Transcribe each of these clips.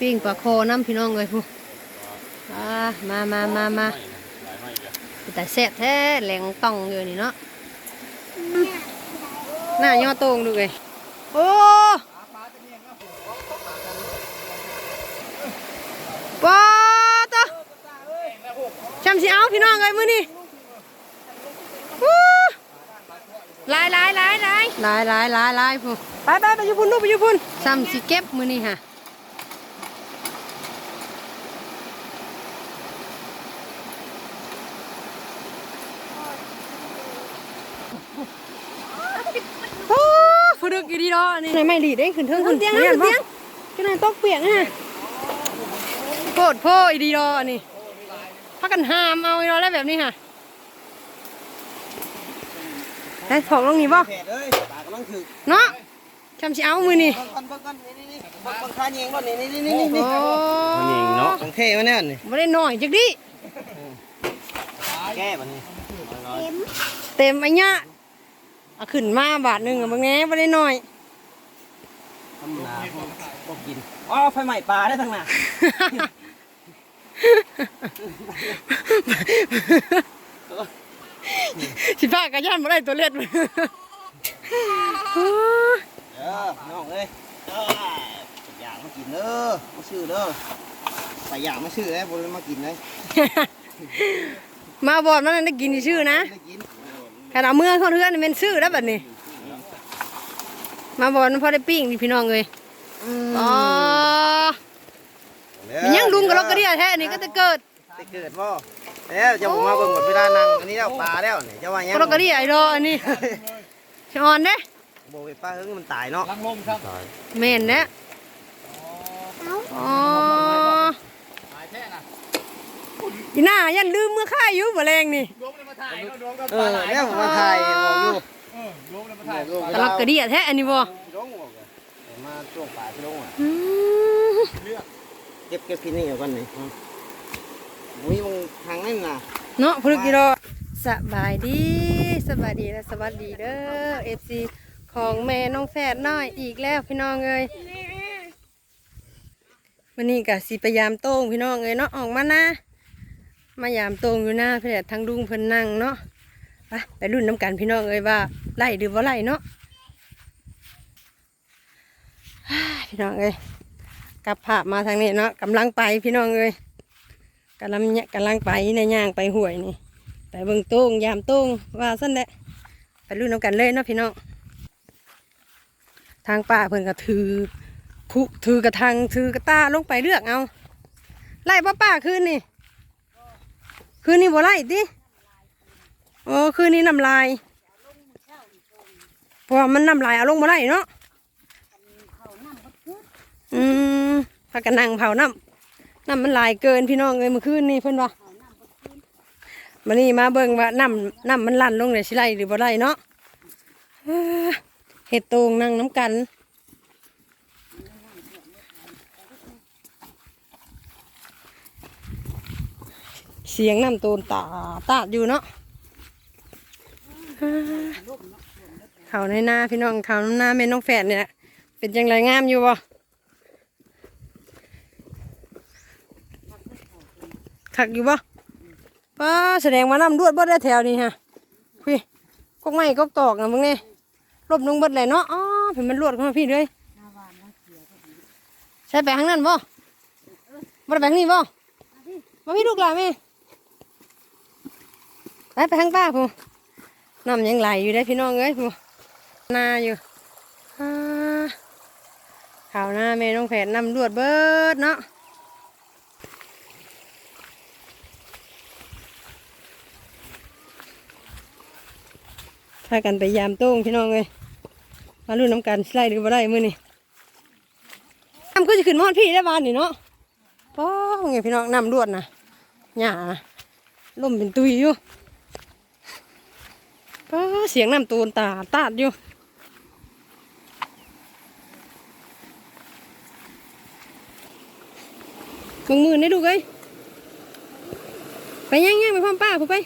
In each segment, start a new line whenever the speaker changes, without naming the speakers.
ปิ้งปลาโคน้ำพี่น้องเลยผู้อ่ามามามามาแต่แซ่บแท้แหลงต้องอยู่นี่เนาะหน้าย่อโตรงดูเลยโอ้ว้าตัวจำสิเอาพี่น้องเลยมือนี่วู้หลายหลายหลายหลายหลายหลายหลายหลายผู้ไปไปไปอยุพุ่นลูกไปอยุพุ่นจำสิเก็บมือนี่ค่ะ โอ้ ฝรึกอีดีดอนี่ไม่ดีได้ขึ้นเทิงขึ้นเตียงขึ้นเตียงขึ้นไหนตกเปียกฮะโคตรโพอีดีดอนี่พักกันหามเอาอีดอแล้วแบบนี้ค่ะได้ถอกลงนี่บ่
แผดเอ้ยปากกำลังถึก
เนาะจำสิเอามือนี่
เบิ่งกันเบิ่งกันนี่นี่นี่เบิ่งเบิ่งขาเยงก่อนนี่นี่นี่นี่นี่
โอ้
มันเองเนาะของเท่มาแน่นี่
ไม่ได้หน่อยจักดิ
แก้บัดนี้
เต็มไอ้เนี้ยเอาขึ้นมาบาทหนึ่งอะบางแง่ไม่ได้หน่อย
ทำนาพว กกิน อ๋อไฟใหม่ปลาได้ทั้งน่ะ
สิพากระยันมาได้ตัวเล็ด
เด้อน้องเอ้ยเด้ออยากมากินเด้อมาซื้อเด้อไปอยากมาซื้อแล้วบ่ได้มากินเลย
มาบอดมันได้กินชื่อนะ
ได้กิน
ขนาดเมื่อเขาเทือนเป็นชื่อแล้วแบบนี้ มาบอดมันพอได้ปิ้งมีพี่น้องเลย อ๋อมันยังลุงกับเรากระเดียแท้อันนี้ก็จะเกิด
ไปเกิดบ่แล้วจะบอกมาเบิ่งหมดเวลานั่งอันนี้แล้วปลาแล้วนี่จะว่าหยัง
เรากระเดียไอ้ดออันนี้ชอนเด้
บอกไปป้าเฮิงมันตายเนาะ
ลังลมครับ
เมนเด้อ๋อ
หายแท้นะ
อีหน้ายันลืมเมื่อค่ายอยู่บ่แรงนี่
ดวงเลยมาถ่ายเนาะดวงก็
เออแล้วผมมาถ่ายบอกอยู่
เออดวงเลยมาถ่าย
แต่เรากระเดียแท้อันนี้บ่
ลงบอกอะ มาช่วงป่าที่ลงอะ
อืม
เก็บเก็บกินนี่เดี๋ยวก่อนนี่มุ้ยมึงทางนั่นน่ะ
เนาะพลึกกิโลสบายดีสบายดีและสวัสดีเด้อเอฟซีของแม่น้องแฝดน้อยอีกแล้วพี่น้องเอ้ยวันนี้กะสิพยายามโต้งพี่น้องเอ้ยเนาะออกมานะมายามโต้งอยู่หน้าเพื่อทางดุงเพิ่นนั่งเนาะไปไปรุ่นน้ำกันพี่น้องเอ้ยว่าไล่หรือว่าไล่เนาะฮ่า พี่น้องเอ้ยกลับภาพมาทางนี้เนาะกำลังไปพี่น้องเอ้ยกำลังเนี่ยกำลังไปในย่างไปห่วยนี่ไปเบิ่งต้งยามต้งว่าสั้นแหละไปรุ่นน้ำกันเลยเนาะพี่น้องทางป่าเพิ่นก็ถือคุถือกระทังถือกระตาลงไปเลือกเอาไล่ป้าป้าคืนนี่คืนนี้บ่ไล่ติโอ้คืนนี้น้ำลายเพราะว่ามันน้ำลายเอาลงบ่ไล่เนาะ อืมพากันนั่งเผาน้ำน้ำมันหลายเกินพี่น้องเลยเมื่อคืนนี่เพิ่นว่ามานี่มาเบิ่งว่าน้ำน้ำมันลั่นลงในสิไลหรือบ่ไลเนาะเห็ดโตงนั่งน้ำกันเสียงน้ำโตนตาตาอยู่เนาะเขาในหน้าพี่น้องเขาหน้าแม่น้องแฝดเนี่ย เป็นจังไรงามอยู่บ่ ขักอยู่บ่ป้าแสดงว่านำรวดบ่ได้แถวนี้ฮะพี่กกไม้กกตอกนะมึงนี่ลบลงเบิดเลยเนาะอ๋อเห็นมันรวดเข้ามาพี่เลยใช่ไปทางนั้นบ่บ่ได้ไปทางนี้บ่มาพี่ลูกหลานแม่ไปไปทางป้าพูน้ำยังไหลอยู่ได้พี่น้องเอ้ยพูนาอยู่ข่าวหน้าแม่น้องแผนนำรวดเบิดเนาะ พากันไปยามโต้งพี่น้องเลยมาลุ้นน้ำกันไล่หรือบ่ได้มือนี้น้ำก็จะขึ้นมอดพี่ได้บ้านนี่เนาะป้องไงพี่น้องน้ำรวดนะหญ้านะลมเป็นตุยอยู่ป้าเสียงน้ำตูนตาตาดอยู่มึงมือได้ดูกเอ้ยไปย่างๆไปพร้อป้าผู้ไป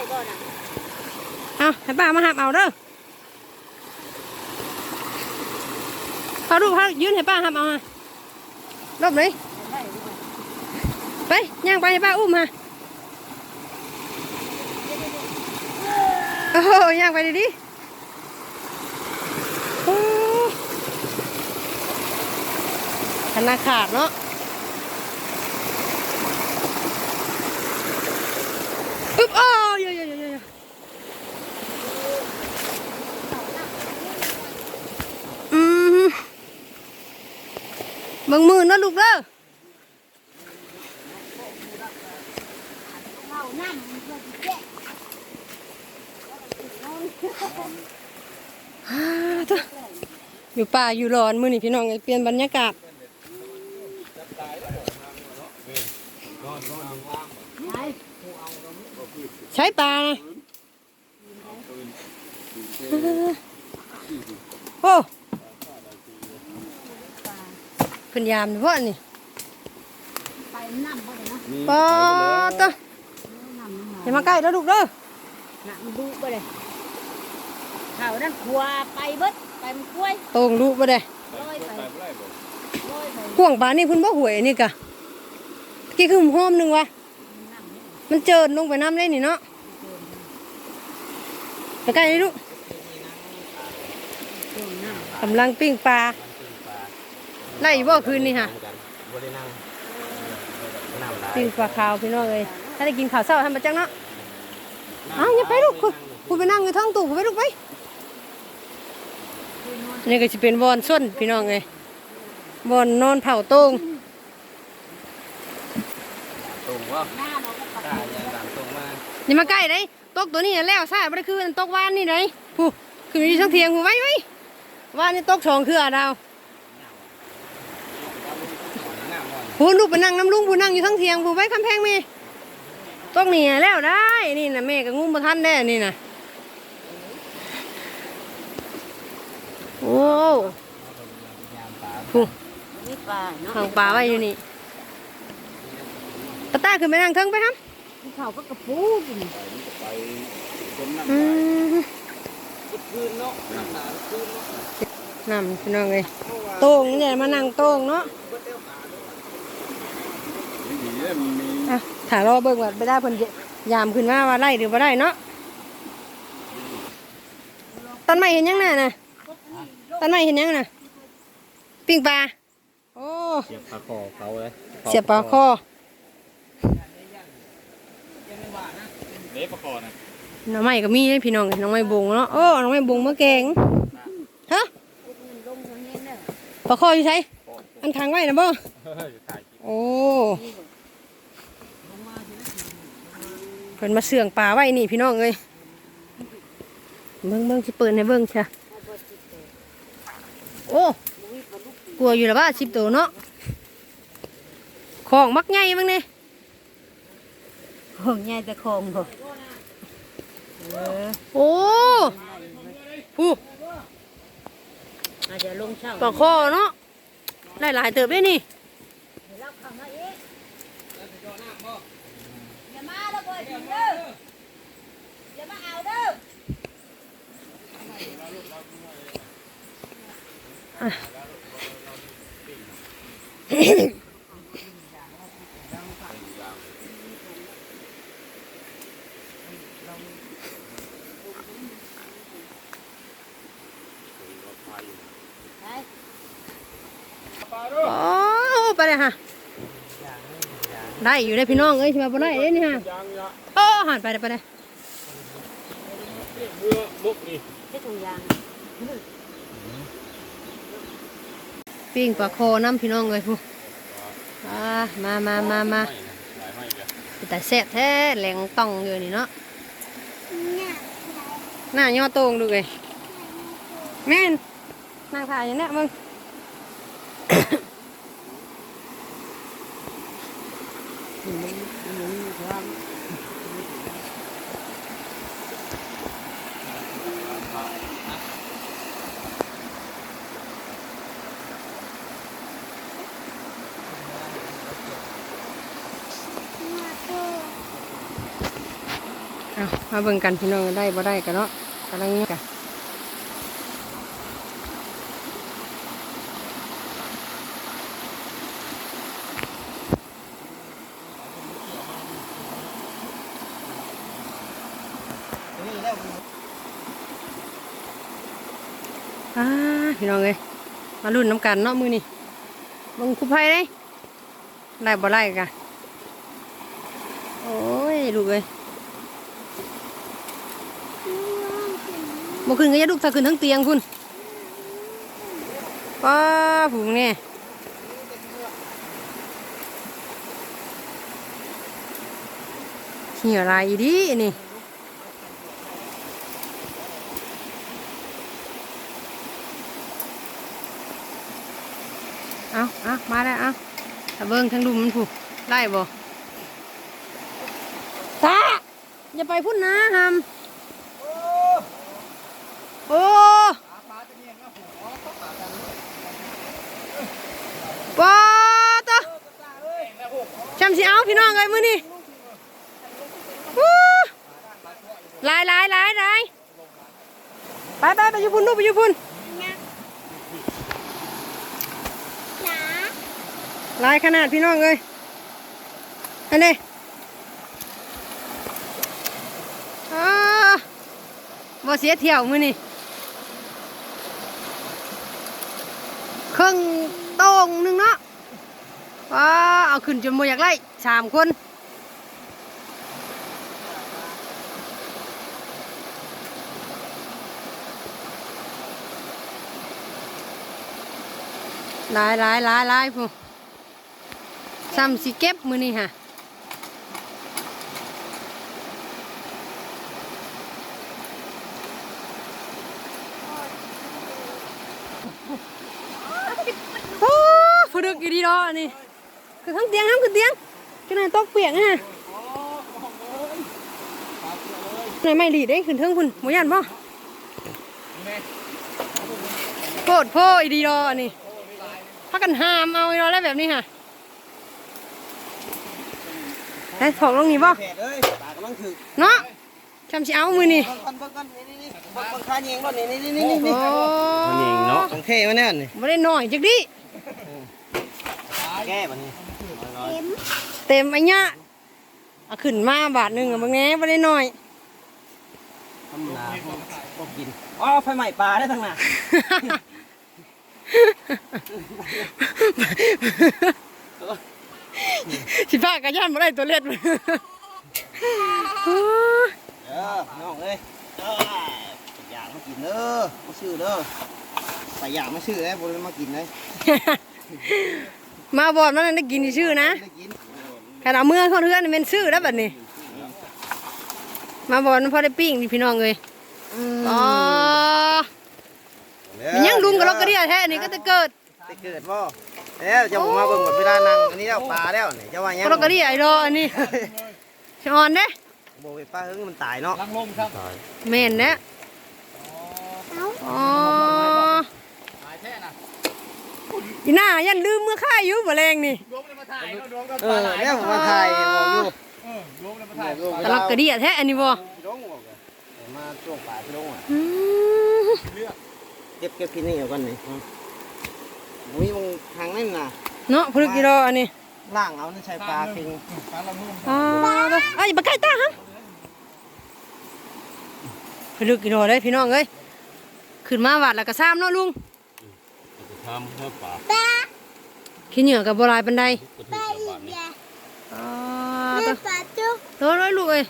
อะไรก่อนอะ
เอาให้ป้ามาหับเอาเด้อพาลูกพายืนให้ป้าครับเอามาลบเลยไปย่างไปให้ป้าอุ้มมาโอ้ย่างไปดิดิโอ้ขนาดขาดเนาะอึ๊บอ้าวเยอะเยอะเยอะเยอะอืม เบิ่งมือนาะลูกเด้อ
เข้าน้ำมันก็สิแจ๊ะ
ฮ่าเด้ออยู่ป่าอยู่ร้อนมือนี้พี่น้องเอ้ยเปลี่ยนบรรยากาศใช้ปลานโอ้ เพิ่นยามอยู่บ่นี่
ไปน้ำบ่ได้นะ
ปอตะ
น้ำมันมา
อย่ามาใกล้แล้วลูกเด้อ
น้ำมันดุบ่ได้เขานั่นขัวไปเบิดไปมันกล้วย
โตงลูกบ่ได้
ลอยไปลอยไป
ห่วงปลานี่เพิ่นบ่หวยนี่กะกี่คือหอมหนึงวะ
น้ำนี่
มันเจิดลงไปน้ำได้นี่เนาะไปใกล้นี่ลูก
เติมน้ำ
กำลังปิ้งปลา ไล่บ่คืนนี่ค่ะ
บ่ได้นั่งน้ำลาย
ปิ้งปลาขาวพี่น้องเอ้ยถ้าได้กินข้าวเช้าทำมาจังเนาะอ้าวอย่าไปลูกคุณคุณไปนั่งอยู่ท้องตู้คุณไปลูกไปนี่ก็จะเป็นบอนส้นพี่น้องเอ้ยบอนนอนเผาต้ง
ตรงว่า
น้าเราก็ปัด
ได้ยังตามตรงมา
อย่ามาใกล้เลยตกตัวนี้น่ะแล้วซ่าบ่ได้คือมันตกวานนี่เลยผู้คือมีช่างเทียงผู้ไว้ไว้วานนี่ตกสองคือดาว
น้ำก่อน
ผู้ลูกไปนั่งน้ำลุงผู้นั่งอยู่ทั้งเทียงผู้ไว้คำแพงแม่ตกนี่แล้วได้นี่นะแม่ก็งุ้มบ่ทันแน่นี่นะโอ้ผู้
มีปลาเนาะ
ขังปลาไว้อยู่นี่ตาตาขึ้นไปนั่งเทิงไปครับ
เขาก็กระปูกิน
อืม
คืนเนาะน้ำหนาคืนเนาะ
น้ำพี่น้องเลยโต้งเนี่ยมานั่งโต้งเนาะ อะถ่ายรอเบิ่งว่าไปได้เพิ่นจะยามขึ้นมาว่าไล่หรือว่าได้เนาะต้นไม้เห็นยังน่ะน่ะต้นไม้เห็นยังน่ะปิ้งปลาโอ้
เสียบปลาคอเขาเลย
เสียบปลาคอ
เล็บประกอบนะ
หน้องไม้ก็มีเด้พี่น้องหน้องไม้บงเนาะโอ้หน้องไม้บงมะแกงฮะ
ลงทางนี้เด้อ
ปลาคออยู่ใช้อันทางไว้นะบ่
ถ่าย
โอ้เพิ่นมาเสื่องปลาไว้นี่พี่น้องเอ้ยเบิ่งเบิ่งสิเปิดให้เบิ่งจ้ะโอ้กลัวอยู่ละบ้าสิบตัวเนาะของมักใหญ่เบิ่งนี่
โอ้ยใหญ่แต่โคงบ่เออ
โอ้ผู้
อาจจะลงเช่า
ปลาคอเนาะได้หลายเติบได้นี่
วบ่อยกินเด้ออย่ามาเอาเด้อ
ไปเลยฮะ ได้อยู่ได้พี่น้องเอ้ยมาบ่ได้เด้นี่ฮะโอ้หันไปเลยไปเลย
เมื่อมุกนี่
ใช้ถุงยาง
ปิ้งปลาโคน้ำพี่น้องเลยผู้มามามามาแต่แซ่บแท้แหลงต้องอยู่นี่เนาะหน้าย่อโตรงดูเลยแม่นนั่งถ่ายอย่างเนี้ยมึง เอามาเบิ่งกันพี่น้องได้บ่ได้กันเนาะกำลังเนี่ยกัน พี่น้องเลยมาลุ้นน้ำกันเนาะมือนี่มึงคุภัยได้ได้บ่ได้กะโอ้ยลูกเอ้ยบ่ขึ้นก็ย่าลูกถ้าขึ้นทั้งเตียงคุณป้าผูงเนี่ยเหี่ยวลายอีดีนี่ เอาเอามาแล้วเอาถ้าเบิ้งทั้งดุมมันผูกไล่บ่ตาอย่าไปพุ่นนะฮัมโอ้ปอตจำสิเอาพี่น้องเลยมือนี่วู้ลายลายลายลายไปไปไปอยู่พุ่นลูกไปอยู่พุ่น ลายขนาดพี่น้องเลยอันนี้อ่าบ่เสียเที่ยวมือนี่ครึ่งโต้งหนึงเนาะว้าเอาขึ้นจนโมอยากไล่สามคนหลายหลายหลายหลายผู้ ซ้ำสิเก็บมือนี่ฮะโอ้ฝดึกอยู่ดีดออันนี่คือทั้งเตียงทั้งคือเตียงขนาดตกเปียกฮะไหนไม่หลีดเด้ขึ้นเทิงคุณหมูยันป่โคตรโพอีดีดออันนี้พักกันหามเอาอีดอแล้วแบบนี้ฮะ ได้ถอกลงนี่บ่
แผดเอ้ยปลากำลังถึก
เนาะจำสิเอามือนี่
เบิ่งกันเบิ่งกันนี่นี่นี่เบิ่งเบิ่งขาเยงรถนี่นี่นี่นี่นี่
โอ้
มันเองเนาะต้องเท่มาแน่นี่
ไม่ได้หน่อยจักดิ
แก้บัดนี้น้อย
เต็มไอ้เนี่ยเอาขึ้นมาบาทหนึ่งอะบางแง่ไม่ได้หน่อย
ๆธรรมดาพวกกินอ๋อไฟใหม่ปลาได้ทั้งน่ะ
สิพากระยันมาได้ตัวเล็ด
เด้อน้องเอ้ยเด้ออยากมากินเด้อมาซื้อเด้อไปอยากมาซื้อแล้วบ่ได้มากินเลย
มาบอดมันได้กินชื่อนะ
ได้กิน
ขนาดเมื่อเขาเทือนเป็นชื่อแล้วแบบนี้ มาบอดมันพอได้ปิ้งนี่พี่น้องเลยอ๋อมันยังลุมกับเรากระเดียแท้อันนี้ก็จะเกิด
ได้เกิดบ่แล้วจะบอกมาเบิ่งหมดเวลานั่งอันนี้แล้วปลาแล้วนี่จะว่าหยัง
เรากระเดียไอ้ดออันนี้ชอนเด้
บ่ไปปลาเฮิงมันตายเนาะ
ลังลมครับ
เมนเด้อ๋อ
หายแท้นะ
อีน่ายันลืมเมื่อค่ายอยู่บ่แรงนี่
รวมเลยมาถ่ายเนาะรวมกัน
เออแล้วผมมาถ่ายบอกอยู่
เออรวมเลยมาถ่าย
ตลับกระเดียแท้อันนี้บ่
พี่ลงบอกอะเอามาช่วงป่าพี่ลงอะ
อืม
เก็บเก็บกินนี่เอากันนี่อื มมุ้ยมึงทางนั่นน่ะ
เนาะพลึกกิโลอันนี้
ล่างเอานี่ใช้ปลาเค็ง
ปลาลังลม
อ่าเอ้ยอย่าไปใกล้ตาครับพลึกกิโลเลยพี่น้องเอ้ยขึ้นมาวัดแล้วก็ซ้ำเนาะลุง
ทำเพื่อป่า
ขี้เหงื่อกับโบราณปันได
ก็ถือบาทนี้
อ่าตัวตัวน้อยลูกเอ้ย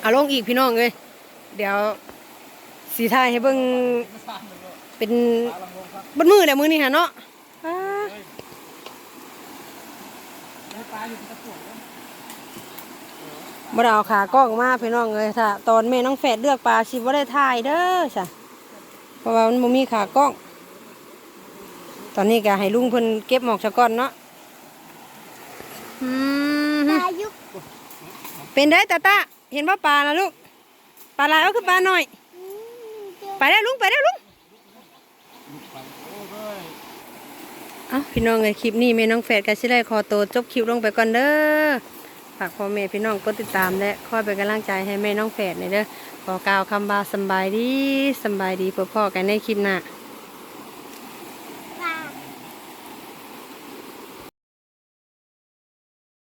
เอาลงอีกพี่น้องเอ้ยเดี๋ยว สีทายให้เบิ่งเป็นบนมือแหละมือนี่ฮะเนาะอ่าบ่ได้เอาขากล้องมาพี่น้องเลยถ้าตอนแม่น้องแฝดเลือกปลาชิบ่ได้ถ่ายเด้อจ้ะเพราะว่ามันบ่มีขากล้อง ตอนนี้ก็ให้ลุงเพิ่นเก็บหมอกชะก้อนเนาะอืมเป็นได้ตาตาเห็นว่าปลานะลูกปลาลายก็คือปลาหน่อย ไปได้ลุงไปได้ลุงเอาพี่น้องเลยคลิปนี้แม่น้องแฝดกันชิได้ขอตัวจบคลิปลงไปก่อนเด้อฝากพ่อแม่พี่น้องกดติดตามและคอยเป็นกำลังใจให้แม่น้องแฝดใน่ยเด้อขอกล่าวคำบาสบายดีสบายดีพ่อพ่อกันในคลิปหน้า